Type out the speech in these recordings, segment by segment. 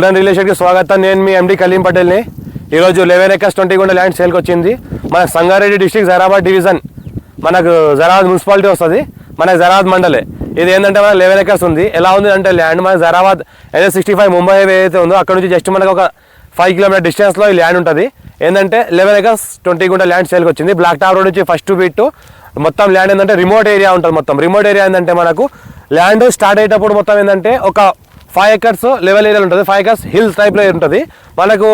Golden రిలేషన్కి స్వాగతం. నేను మీ ఎండి కలీం పటేల్ని. ఈరోజు లెవెన్ ఎకర్స్ ట్వంటీ గుండె ల్యాండ్ సేల్కి వచ్చింది. మన సంగారెడ్డి డిస్టిక్ జరాబాద్ డివిజన్ మనకు జరాబాద్ మున్సిపాలిటీ వస్తుంది. మనకు జరాబాద్ మండలే. ఇది ఏంటంటే మన లెవెన్ ఎకర్స్ ఉంది. ఎలా ఉంది అంటే ల్యాండ్ మన జరాబాద్ ఏదో సిక్స్టీ ఫైవ్ ముంబై హైవే అయితే ఉందో అక్కడ నుంచి జస్ట్ మనకు ఒక ఫైవ్ కిలోమీటర్ డిస్టెన్స్లో ఈ ల్యాండ్ ఉంటుంది. ఏంటంటే లెవెన్ ఎకర్స్ ట్వంటీ గుండె ల్యాండ్ సేల్కి వచ్చింది. బ్లాక్ టాప్ రోడ్ నుంచి ఫస్ట్ బీట్ మొత్తం ల్యాండ్ ఏంటంటే రిమోట్ ఏరియా ఉంటుంది మొత్తం. రిమోట్ ఏరియా ఏంటంటే మనకు ల్యాండ్ స్టార్ట్ అయ్యేటప్పుడు మొత్తం ఏంటంటే ఒక ఫైవ్ ఎకర్స్ లెవెల్ ఏరియాలో ఉంటుంది. ఫైవ్ ఎకర్స్ హిల్స్ టైప్లో ఉంటుంది. మనకు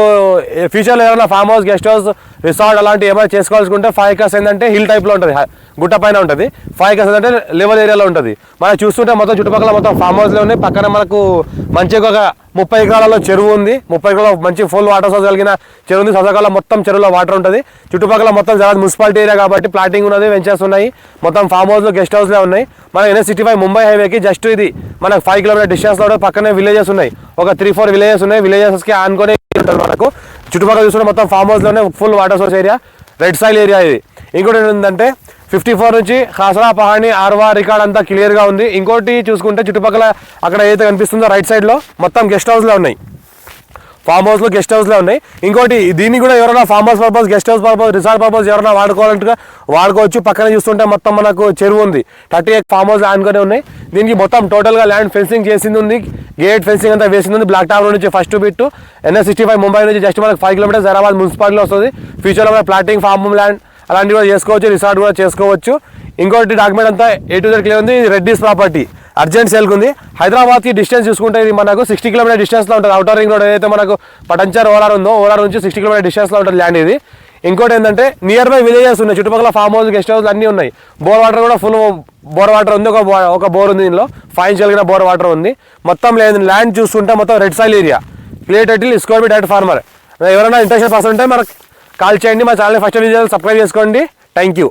uh, ఫ్యూచర్లో ఏమైనా farm house guest house resort అలాంటివి ఏమైనా చేసుకోవాల్సుకుంటే ఫైవ్ ఎకర్స్ ఏంటంటే హిల్ టైప్లో ఉంటుంది. గుట్ట పైన ఉంటుంది. ఫైవ్ ఎకర్స్ అంటే లెవెల్ ఏరియాలో ఉంటుంది. మనం చూస్తుంటే మొత్తం చుట్టుపక్కల మొత్తం ఫామ్ హౌస్లో ఉన్నాయి పక్కన మనకు మంచిగా ఒక ముప్పై ఎకరాలలో చెరువు ఉంది. ముప్పై ఎకరాల మంచి ఫుల్ వాటర్ సోర్స్ కలిగిన చెరువు ఉంది. సదాకాలం మొత్తం చెరువులో వాటర్ ఉంటుంది. చుట్టుపక్కల మొత్తం చాలా మున్సిపాలిటీ ఏరియా కాబట్టి ప్లాటింగ్ ఉన్నది వెంచర్స్ ఉన్నాయి. మొత్తం ఫామ్ హౌస్లు గెస్ట్ హౌస్లే ఉన్నాయి. మన ఎన్ఎస్ సిటీ ఫైవ్ ముంబై హైవేకి జస్ట్ ఇది మనకు ఫైవ్ కిలోమీటర్ డిస్టెన్స్లో కూడా పక్కనే విలేజెస్ ఉన్నాయి. ఒక త్రీ ఫోర్ విలేజెస్ ఉన్నాయి. విలేజెస్కి ఆనుకొని ఉంటుంది మనకు. చుట్టుపక్కల చూసుకుంటే మొత్తం farm హౌస్లోనే full water source area red soil area ఇది. ఇంకోటి ఏంటంటే ఫిఫ్టీ ఫోర్ నుంచి హాసరా పహాణి ఆర్వా రికార్డ్ అంతా క్లియర్గా ఉంది. ఇంకోటి చూసుకుంటే చుట్టుపక్కల అక్కడ ఏదైతే కనిపిస్తుందో రైట్ సైడ్లో మొత్తం గెస్ట్ హౌస్లో ఉన్నాయి. ఫామ్ హౌస్లో గెస్ట్ హౌస్లో ఉన్నాయి. ఇంకోటి దీన్ని కూడా ఎవరైనా farm house purpose guest house purpose resort purpose ఎవరైనా వాడుకోవాలంటే వాడుకోవచ్చు. పక్కన చూస్తుంటే మొత్తం మనకు చెరువు ఉంది. థర్టీ ఎయిట్ ఫామ్ హౌస్ ఆనుకొని ఉన్నాయి. దీనికి మొత్తం టోటల్గా ల్యాండ్ ఫెన్సింగ్ చేసింది ఉంది. గేట్ ఫెన్సింగ్ అంతా వేసింది ఉంది. బ్లాక్ టాప్ నుంచి first bit. NS sixty five Mumbai నుంచి జస్ట్ మనకు ఫైవ్ కిలోమీటర్స్ హైదరాబాద్ మున్సిపాలిటీలో వస్తుంది. ఫ్యూచర్లో మన ప్లాటింగ్ ఫార్మ్ ల్యాండ్ అలాంటివి కూడా చేసుకోవచ్చు రిసార్ట్ కూడా చేసుకోవచ్చు. ఇంకోటి డాక్యుమెంట్ అంతా ఏ టు జెడ్ క్లియర్ ఉంది. రెడ్డిస్ ప్రాపర్టీ అర్జెంట్ సేల్కి ఉంది. హైదరాబాద్కి డిస్టెన్స్ చూసుకుంటే ఇది మనకు సిక్స్టీ కిలోమీటర్ డిస్టెన్స్లో ఉంటుంది. అవుటర్ రింగ్ రోడ్ ఏదైతే మనకు పటంచర్ ఓలార్ ఉందో ఓలార్ నుంచి సిక్స్టీ కిలోమీటర్ డిస్టెన్స్లో ఉంటుంది ల్యాండ్ ఇది. ఇంకోటి ఏంటంటే నియర్ బై విలేజెస్ ఉన్నాయి. చుట్టుపక్కల ఫామ్ హౌస్ గెస్ట్ హౌస్ అన్నీ ఉన్నాయి. బోర్ వాటర్ కూడా ఫుల్ బోర్ వాటర్ ఉంది. ఒక ఒక బోర్ ఉంది దీనిలో ఫైన్ కలిగిన బోర్ వాటర్ ఉంది. మొత్తం లేదు ల్యాండ్ చూస్తుంటే మొత్తం red soil area clear title score బి డైరెక్ట్ ఫార్మర్ ఎవరైనా ఇంట్రెస్ట్ పర్సన్ ఉంటే మనకు కాల్ చేయండి మా ఛానల్ ఫస్ట్ విజిట్ సబ్స్క్రైబ్ చేసుకోండి. Thank you